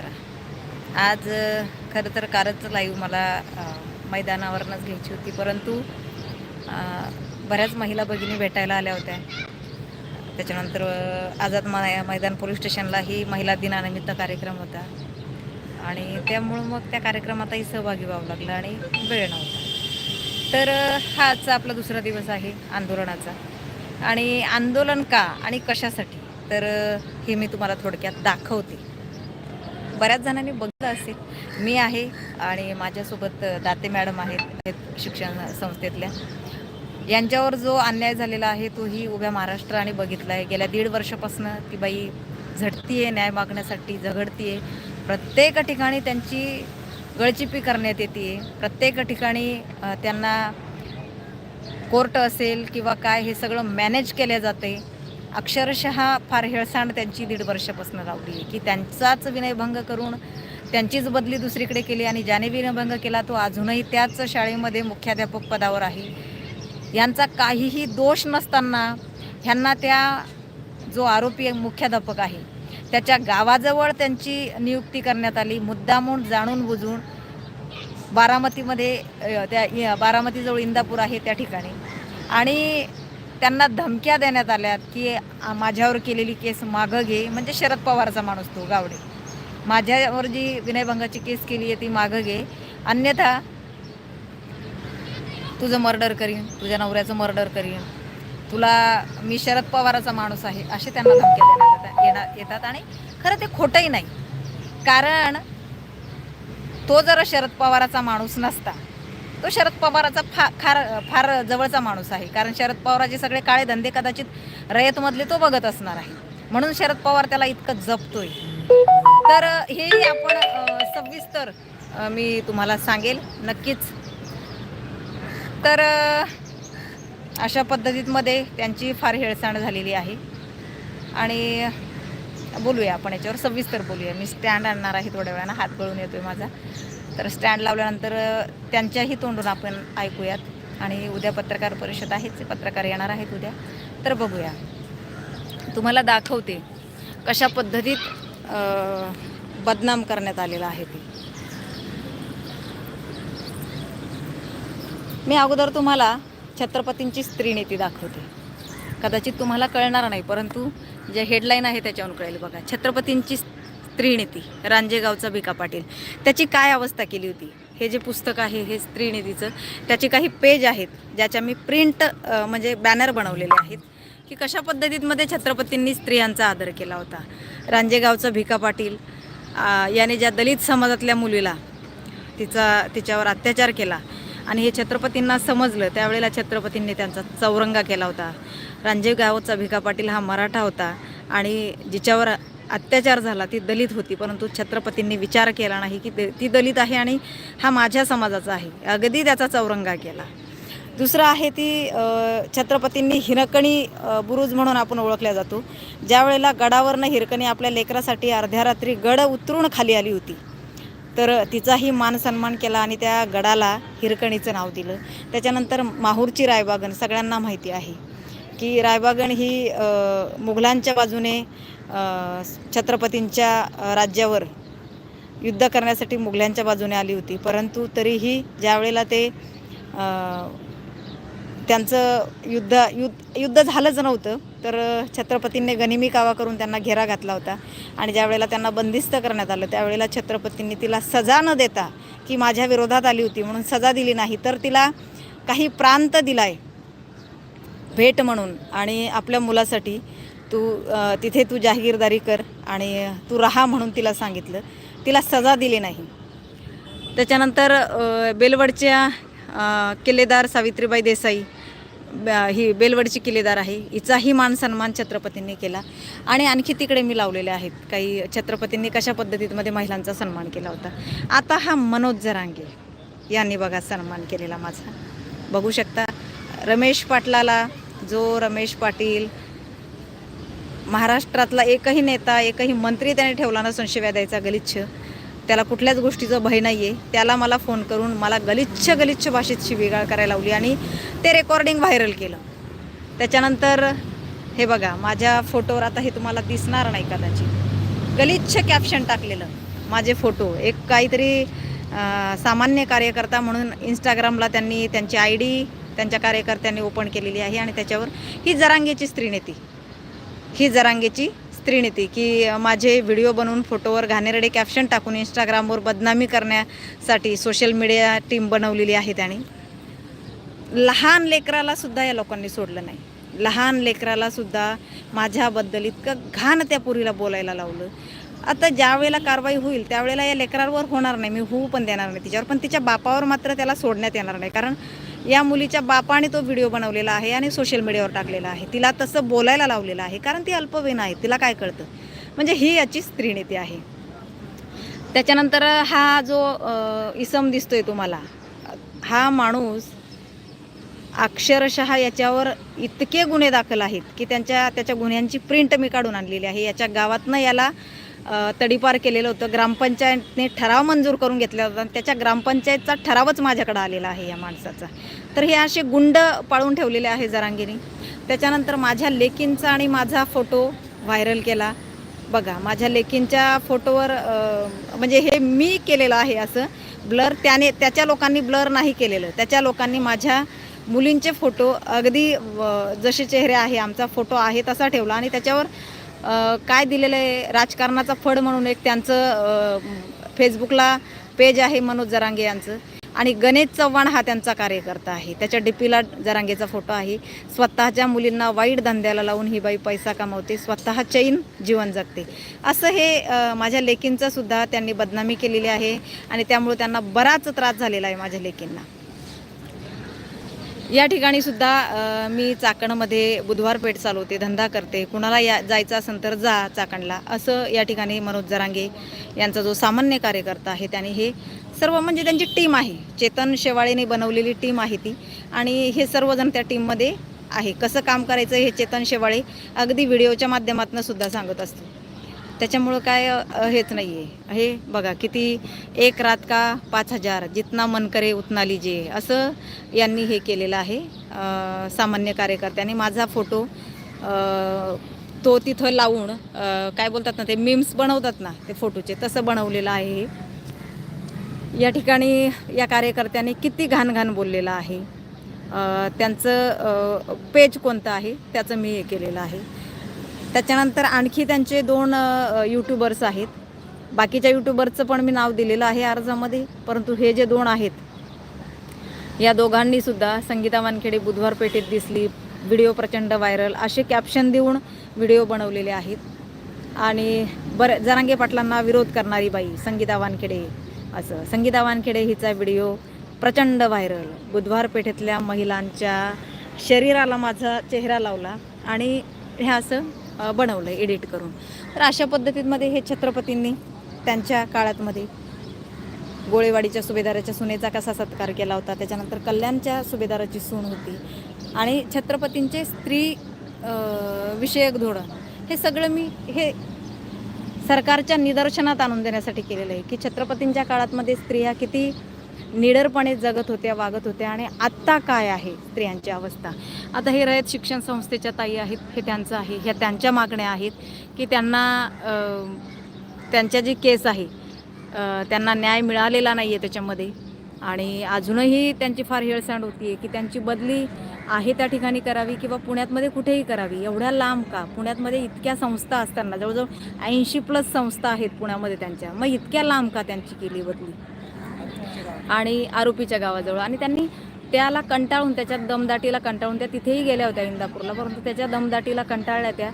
जरा आज खरं तर कारच लाईव्ह मला अ, मैदानावरनंच घ्यायची होती. परंतु बऱ्याच महिला भगिनी भेटायला आल्या होत्या. त्याच्यानंतर आझाद मै मैदान पोलीस स्टेशनलाही महिला दिनानिमित्त कार्यक्रम होता. आणि त्यामुळं मग त्या कार्यक्रमातही सहभागी व्हावं लागलं आणि वेळ नव्हता. तर हा आजचा आपला दुसरा दिवस आहे आंदोलनाचा. आणि आंदोलन का आणि कशासाठी? तर हे मी तुम्हाला थोडक्यात दाखवते. बऱ्याच जणांनी बघितलं असेल. मी आहे आणि माझ्यासोबत दाते मॅडम आहेत शिक्षण संस्थेतल्या. यांच्यावर जो अन्याय झालेला आहे तोही उभ्या महाराष्ट्राने बघितला आहे गेल्या दीड वर्षापासून ती बाई झटतीये न्याय मागण्यासाठी झगडतीये. प्रत्येक ठिकाणी त्यांची गळचिपी करण्यात येते प्रत्येक ठिकाणी त्यांना कोर्ट असेल किंवा काय हे सगळं मॅनेज केलं जाते अक्षरशः फार हेळसांड त्यांची दीड वर्षापासून लावली की त्यांचाच विनयभंग करून त्यांचीच बदली दुसरीकडे केली आणि ज्याने विनयभंग केला तो अजूनही त्याच शाळेमध्ये मुख्याध्यापक पदावर आहे. यांचा काहीही दोष नसताना ह्यांना त्या जो आरोपी मुख्याध्यापक आहे त्याच्या गावाजवळ त्यांची नियुक्ती करण्यात आली. मुद्दामून जाणून बुजून बारामतीमध्ये त्या बारामतीजवळ इंदापूर आहे त्या ठिकाणी. आणि त्यांना धमक्या देण्यात आल्यात की माझ्यावर केलेली केस मागं घे. म्हणजे शरद पवारचा माणूस तो गावडे. माझ्यावर जी विनयभंगाची केस केली आहे ती मागं घे. अन्यथा तुझं मर्डर करीन तुझ्या नवऱ्याचं मर्डर करीन. तुला मी शरद पवाराचा माणूस आहे असे त्यांना धमक्या देण्यात येणार येतात. आणि खरं ते खोटंही नाही. कारण तो जर शरद पवाराचा माणूस नसता. तो शरद पवाराचा फा फार फार जवळचा माणूस आहे. कारण शरद पवाराचे सगळे काळे धंदे कदाचित रयतमधले तो बघत असणार आहे. म्हणून शरद पवार त्याला इतकं जपतोय. तर हे आपण सविस्तर मी तुम्हाला सांगेल. नक्कीच. तर अशा पद्धतीमध्ये त्यांची फार हेळसांड झालेली आहे. आणि बोलूया आपण याच्यावर. सविस्तर बोलूया. मी स्टँड आणणार आहे थोड्या वेळानं. हात गळून येतोय माझा. तर स्टँड लावल्यानंतर त्यांच्याही तोंडून आपण ऐकूयात. आणि उद्या पत्रकार परिषद आहेच पत्रकार येणार आहेत उद्या. तर बघूया. तुम्हाला दाखवते कशा पद्धतीत बदनाम करण्यात आलेलं आहे ते. मी अगोदर तुम्हाला छत्रपतींची स्त्रीनीती दाखवते. कदाचित तुम्हाला कळणार नाही परंतु जे हेडलाईन आहे त्याच्यावरून कळेल बघा. छत्रपतींची स्त्रीनिती रांजेगावचा भिका पाटील. त्याची काय अवस्था केली होती? हे जे पुस्तक आहे हे स्त्रीनीतीचं त्याचे काही पेज आहेत ज्याच्या मी प्रिंट म्हणजे बॅनर बनवलेले आहेत की कशा पद्धतीमध्ये छत्रपतींनी स्त्रियांचा आदर केला होता? रांजेगावचा भिका पाटील याने ज्या दलित समाजातल्या मुलीला तिचा तिच्यावर अत्याचार केला आणि हे छत्रपतींना समजलं त्यावेळेला छत्रपतींनी त्यांचा चौरंगा केला होता. रांजेगावचा भिका पाटील हा मराठा होता आणि जिच्यावर अत्याचार झाला ती दलित होती परंतु छत्रपतींनी विचार केला नाही की ती दलित आहे आणि हा माझ्या समाजाचा आहे. अगदी त्याचा चौरंगा केला. दुसरं आहे ती छत्रपतींनी हिरकणी बुरुज म्हणून आपण ओळखल्या जातो. ज्यावेळेला गडावरनं हिरकणी आपल्या लेकरासाठी अर्ध्या रात्री गड उतरून खाली आली होती तर तिचाही मान सन्मान केला आणि त्या गडाला हिरकणीचं नाव दिलं. त्याच्यानंतर माहूरची रायबागण सगळ्यांना माहिती आहे की रायबागण ही मुघलांच्या बाजूने छत्रपतींच्या राज्यावर युद्ध करण्यासाठी मुघलांच्या बाजूने आली होती. परंतु तरीही ज्यावेळेला ते त्यांचं युद्ध युद्ध युद्ध झालंच नव्हतं तर छत्रपतींनी गनिमी कावा करून त्यांना घेरा घातला होता. आणि ज्यावेळेला त्यांना बंदिस्त करण्यात आलं त्यावेळेला छत्रपतींनी तिला सजा न देता की माझ्या विरोधात आली होती म्हणून सजा दिली नाही तर तिला काही प्रांत दिलाय. भेट म्हणून आणि आपल्या मुलासाठी तू तिथे तू जाहीरदारी कर आणि तू राहा म्हणून तिला सांगितलं. तिला सजा दिली नाही. त्याच्यानंतर बेलवडच्या किल्लेदार सावित्रीबाई देसाई ब- ही बेलवडची किल्लेदार आहे. हिचाही मान सन्मान छत्रपतींनी केला. आणि आणखी तिकडे मी लावलेले आहेत. काही छत्रपतींनी कशा पद्धतीमध्ये महिलांचा सन्मान केला होता. आता हा मनोज जरांगे यांनी बघा सन्मान केलेला माझा. बघू शकता रमेश पाटलाला जो रमेश पाटील महाराष्ट्रातला एकही नेता एकही मंत्री त्याने ठेवला नसून शिव्या द्यायचा गलिच्छ. त्याला कुठल्याच गोष्टीचं भय नाही आहे त्याला मला फोन करून मला गलिच्छ गलिच्छ भाषेत शिवीगाळ करायला लावली आणि ते रेकॉर्डिंग व्हायरल केलं. त्याच्यानंतर हे बघा माझ्या फोटोवर आता हे तुम्हाला दिसणार नाही कदाचित. गलिच्छ कॅप्शन टाकलेलं माझे फोटो. एक काहीतरी सामान्य कार्यकर्ता म्हणून इंस्टाग्रामला त्यांनी त्यांची आय डी त्यांच्या कार्यकर्त्यांनी ओपन केलेली आहे आणि त्याच्यावर ही जरांगेची स्त्रीनीती ही जरांगेची स्त्रीनीती की माझे व्हिडिओ बनवून फोटोवर घाणेरडे कॅप्शन टाकून इंस्टाग्रामवर बदनामी करण्यासाठी सोशल मीडिया टीम बनवलेली आहे त्यांनी. लहान लेकराला सुद्धा या लोकांनी सोडलं नाही. लहान लेकराला सुद्धा माझ्याबद्दल इतकं घाण त्या पुरीला बोलायला लावलं. आता ज्या वेळेला कारवाई होईल त्यावेळेला या लेकरावर होणार नाही. मी होऊ पण देणार नाही तिच्यावर. पण तिच्या बापावर मात्र त्याला सोडण्यात येणार नाही. कारण या मुलीच्या बापाने तो व्हिडिओ बनवलेला आहे आणि सोशल मीडियावर टाकलेला आहे. तिला तसं बोलायला लावलेलं आहे. कारण ती अल्पवीन आहे. तिला काय कळतं? म्हणजे ही याची स्त्रीनीती आहे. त्याच्यानंतर हा जो इसम दिसतोय तुम्हाला हा माणूस अक्षरशः याच्यावर इतके गुन्हे दाखल आहेत की त्यांच्या त्याच्या गुन्ह्यांची प्रिंट मी काढून आणलेली आहे. याच्या गावातनं याला तडीपार केलेलं होतं. ग्रामपंचायतने ठराव मंजूर करून घेतला होता आणि त्याच्या ग्रामपंचायतचा ठरावच माझ्याकडे आलेला आहे या माणसाचा. तर हे असे गुंड पाळून ठेवलेले आहे जरांगीने. त्याच्यानंतर माझ्या लेकींचा आणि माझा फोटो व्हायरल केला. बघा माझ्या लेकींच्या फोटोवर म्हणजे हे मी केलेलं आहे असं. ब्लर त्याने त्याच्या लोकांनी ब्लर नाही केलेलं. त्याच्या लोकांनी माझ्या मुलींचे फोटो अगदी जसे चेहरे आहे आमचा फोटो आहे तसा ठेवला आणि त्याच्यावर काय दिलेलं आहे? राजकारणाचा फड म्हणून एक त्यांचं फेसबुकला पेज आहे मनोज जरांगे यांचं. आणि गणेश चव्हाण हा त्यांचा कार्यकर्ता आहे. त्याच्या डीपीला जरांगेचा फोटो आहे. स्वतःच्या मुलींना वाईट धंद्याला लावून ही बाई पैसा कमावते. स्वतः चैन जीवन जगते. असं हे माझ्या लेकींचं सुद्धा त्यांनी बदनामी केलेली आहे. आणि त्यामुळे त्यांना बराच त्रास झालेला आहे माझ्या लेकींना. या ठिकाणी सुद्धा मी चाकणमध्ये बुधवार पेठ चालवते धंदा करते. कुणाला या जायचं असेल तर जा चाकणला. असं या ठिकाणी मनोज जरांगे यांचा जो सामान्य कार्यकर्ता आहे त्याने हे सर्व म्हणजे त्यांची टीम आहे. चेतन शेवाळेने बनवलेली टीम आहे ती. आणि हे सर्वजण त्या टीममध्ये आहे. कसं काम करायचं हे चेतन शेवाळे अगदी व्हिडिओच्या माध्यमातून सुद्धा सांगत असतो त्याच्यामुळं काय हेच नाही आहे हे बघा किती एक रात का पाच हजार जितना मन करे उतना लिजे असं यांनी हे केलेलं आहे. सामान्य कार्यकर्त्यांनी माझा फोटो तो तिथं लावून काय बोलतात ना ते मीम्स बनवतात ना ते फोटोचे तसं बनवलेलं आहे हे. या ठिकाणी या कार्यकर्त्यांनी किती घाण घाण बोललेलं आहे. त्यांचं पेज कोणतं आहे त्याचं मी हे केलेलं आहे. त्याच्यानंतर आणखी त्यांचे दोन अ, यूट्यूबर्स आहेत. बाकीच्या यूट्यूबरचं पण मी नाव दिलेलं आहे अर्जामध्ये परंतु हे जे दोन आहेत या दोघांनी सुद्धा संगीता वानखेडे बुधवार पेठेत दिसली व्हिडिओ प्रचंड व्हायरल असे कॅप्शन देऊन व्हिडिओ बनवलेले आहेत. आणि बरं जरांगे पाटलांना विरोध करणारी बाई संगीता वानखेडे असं. संगीता वानखेडे हिचा व्हिडिओ प्रचंड व्हायरल. बुधवार पेठेतल्या महिलांच्या शरीराला माझा चेहरा लावला आणि हे असं बनवलं बनवलं एडिट करून. तर अशा पद्धतीमध्ये हे छत्रपतींनी त्यांच्या काळातमध्ये गोळेवाडीच्या सुभेदाराच्या सुनेचा कसा सत्कार केला होता त्याच्यानंतर कल्याणच्या सुभेदाराची सून होती आणि छत्रपतींचे स्त्री विषयक धोरण हे सगळं मी हे सरकारच्या निदर्शनात आणून देण्यासाठी केलेलं आहे की छत्रपतींच्या काळातमध्ये स्त्रिया किती निडरपणे जगत होत्या वागत होत्या आणि आत्ता काय आहे स्त्रियांची अवस्था? आता हे रयत शिक्षण संस्थेच्या ताई आहेत हे त्यांचं आहे ह्या त्यांच्या मागण्या आहेत की त्यांना त्यांच्या जी केस आहे त्यांना न्याय मिळालेला नाही आहे त्याच्यामध्ये. आणि अजूनही त्यांची फार हेळसांड होती आहे की त्यांची बदली आहे त्या ठिकाणी करावी किंवा पुण्यातमध्ये कुठेही करावी एवढ्या लांब का? पुण्यातमध्ये इतक्या संस्था असताना जवळजवळ ऐंशी प्लस संस्था आहेत पुण्यामध्ये त्यांच्या. मग इतक्या लांब का त्यांची केली बदली? आणि आरोपीच्या गावाजवळ. आणि त्यांनी त्याला कंटाळून त्याच्या दमदाटीला कंटाळून त्या तिथेही गेल्या होत्या इंदापूरला. परंतु त्याच्या दमदाटीला कंटाळल्या त्या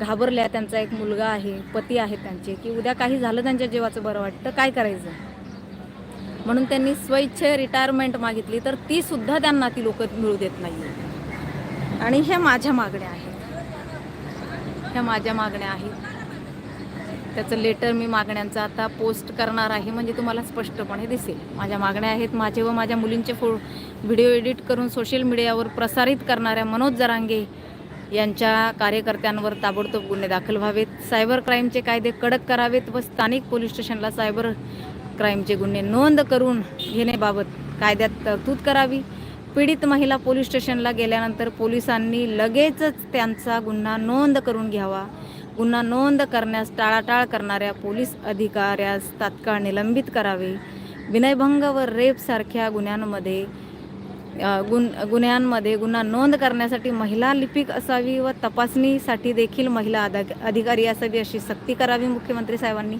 घाबरल्या. त्यांचा एक मुलगा आहे पती आहे त्यांचे की उद्या काही झालं त्यांच्या जीवाचं बरं वाटतं काय करायचं? म्हणून त्यांनी स्वइच्छे रिटायरमेंट मागितली तर ती सुद्धा त्यांना ती लोक मिळू देत नाही आणि ह्या माझ्या मागण्या आहेत. ह्या माझ्या मागण्या आहेत. त्याचं लेटर मी मागण्यांचं आता पोस्ट करणार आहे म्हणजे तुम्हाला स्पष्टपणे दिसेल. माझ्या मागण्या आहेत माझे व माझ्या मुलींचे फो व्हिडिओ एडिट करून सोशल मीडियावर प्रसारित करणाऱ्या मनोज जरांगे यांच्या कार्यकर्त्यांवर ताबडतोब गुन्हे दाखल व्हावेत. सायबर क्राईमचे कायदे कडक करावेत व स्थानिक पोलीस स्टेशनला सायबर क्राईमचे गुन्हे नोंद करून घेण्याबाबत कायद्यात तरतूद करावी. पीडित महिला पोलीस स्टेशनला गेल्यानंतर पोलिसांनी लगेचच त्यांचा गुन्हा नोंद करून घ्यावा. गुन्हा नोंद करण्यास टाळाटाळ करणाऱ्या पोलीस अधिकाऱ्यास तात्काळ निलंबित करावे. विनयभंग व रेपसारख्या गुन्ह्यांमध्ये गुन गुन्ह्यांमध्ये गुन्हा नोंद करण्यासाठी महिला लिपिक असावी व तपासणीसाठी देखील महिला अदा- अधिकारी असावी अशी सक्ती करावी मुख्यमंत्री साहेबांनी.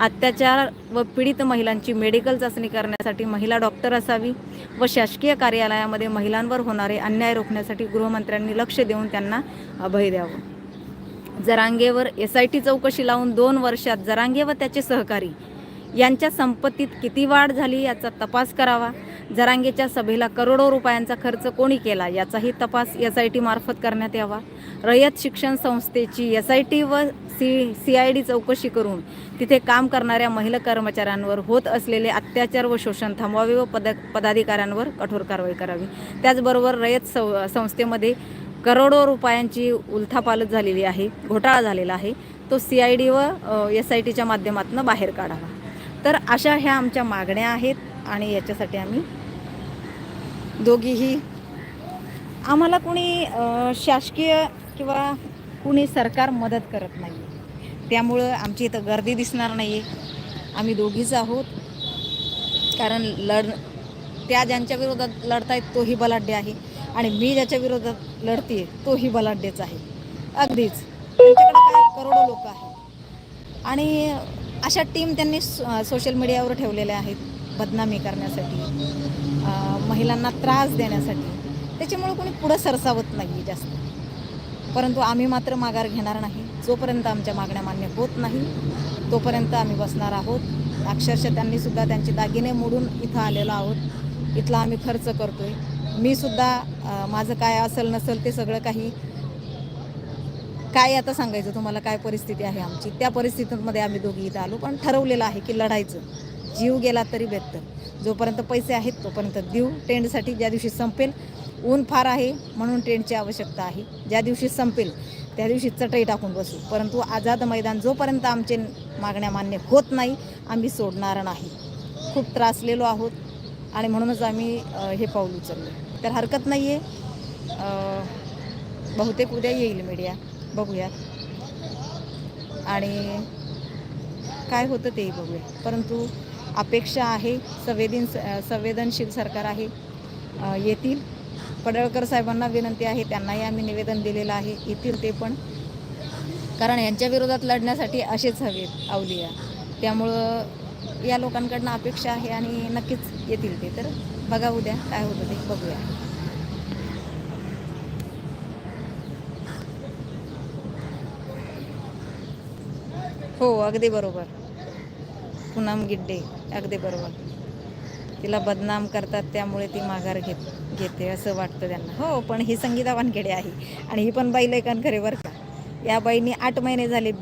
अत्याचार व पीडित महिलांची मेडिकल चाचणी करण्यासाठी महिला डॉक्टर असावी व शासकीय कार्यालयामध्ये महिलांवर होणारे अन्याय रोखण्यासाठी गृहमंत्र्यांनी लक्ष देऊन त्यांना अभय द्यावं. जरांगेवर एस आय टी चौकशी लावून दोन वर्षात जरांगे व त्याचे सहकारी यांच्या संपत्तीत किती वाढ झाली याचा तपास करावा. जरांगेच्या सभेला करोडो रुपयांचा खर्च कोणी केला याचाही तपास एस आय टी मार्फत करण्यात यावा. रयत शिक्षण संस्थेची एस आय टी व सी सी आय डी चौकशी करून तिथे काम करणाऱ्या महिला कर्मचाऱ्यांवर होत असलेले अत्याचार व शोषण थांबवावे व पद पदाधिकाऱ्यांवर कठोर कारवाई करावी. त्याचबरोबर रयत सं संस्थेमध्ये करोडो रुपयांची उलथापालत झालेली आहे घोटाळा झालेला आहे. तो सी आय डी व एस आय टीच्या माध्यमातून बाहेर काढावा. तर अशा ह्या आमच्या मागण्या आहेत आणि याच्यासाठी आम्ही दोघीही आम्हाला कुणी शासकीय किंवा कुणी सरकार मदत करत नाही त्यामुळं आमची इथं गर्दी दिसणार नाही आहे आम्ही दोघीच आहोत. कारण लढ त्या ज्यांच्या विरोधात लढतायत तोही बलाढ्य आहे. आणि मी ज्याच्या विरोधात लढते तोही बलाढ्यच आहे. अगदीच. त्यांच्याकडे काय करोडो लोक आहेत. आणि अशा टीम त्यांनी सोशल मीडियावर ठेवलेल्या आहेत बदनामी करण्यासाठी महिलांना त्रास देण्यासाठी. त्याच्यामुळे कोणी पुढं सरसावत नाही जास्त. परंतु आम्ही मात्र माघार घेणार नाही. जोपर्यंत आमच्या मागण्या मान्य होत नाही तोपर्यंत आम्ही बसणार आहोत. अक्षरशः त्यांनी सुद्धा त्यांचे दागिने मोडून इथं आलेलो आहोत. इथला आम्ही खर्च करतो आहे मी सुद्धा माझं काय असेल नसेल ते सगळं काही काय आता सांगायचं तुम्हाला काय परिस्थिती आहे आमची? त्या परिस्थितीमध्ये आम्ही दोघी इथं आलो पण ठरवलेलं आहे की लढायचं. जीव गेला तरी बेहतर जोपर्यंत पैसे आहेत तोपर्यंत देऊ. टेंडसाठी ज्या दिवशी संपेल ऊन फार आहे म्हणून टेंटची आवश्यकता आहे. ज्या दिवशी संपेल त्या दिवशी चटई टाकून बसू. परंतु आझाद मैदान जोपर्यंत आमचे मागण्या मान्य होत नाही आम्ही सोडणार नाही. खूप त्रासलेलो आहोत आणि म्हणूनच आम्ही हे पाऊल उचललं. तर हरकत नाही आहे बहुतेक उद्या येईल मीडिया बघूया आणि काय होतं तेही बघूया. परंतु अपेक्षा आहे संवेदन संवेदनशील सरकार आहे येतील. पडळकर साहेबांना विनंती आहे त्यांनाही आम्ही निवेदन दिलेलं आहे येतील ते पण. कारण यांच्या विरोधात लढण्यासाठी असेच हवेत अवलिया. त्यामुळं या लोकांकडनं अपेक्षा आहे आणि नक्कीच येतील ते तर. बघा उद्या काय होतं ते बघूया. हो अगदी बरोबर. पूनम गिड्डे अगदी बरोबर. तिला बदनाम करतात त्यामुळे ती माघार घेत घेते असं वाटतं त्यांना. हो पण ही संगीता वानखेडे आहे. आणि ही पण बाई लेखन खरे बरं का. या बाईंनी आठ महिने झाले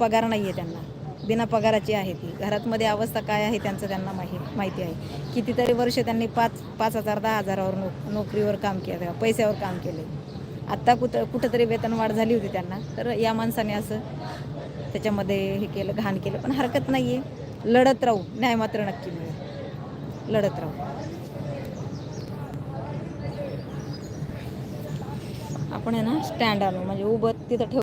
पगार नाही आहे त्यांना. बिना पगाराची आहे ती. घरातमध्ये अवस्था काय आहे त्यांचं त्यांना माहीत माहिती आहे. कितीतरी वर्ष त्यांनी पाच पाच हजार दहा हजारावर नो नोकरीवर काम केलं पैशावर काम केले. आत्ता कुठं कुठंतरी वेतनवाढ झाली होती त्यांना. तर या माणसाने असं त्याच्यामध्ये हे केलं घाण केलं. पण हरकत नाही आहे लढत राहू. न्याय मात्र नक्की मिळेल. लढत राहू. आपण आहे ना स्टँड आणू म्हणजे उभं तिथं ठेव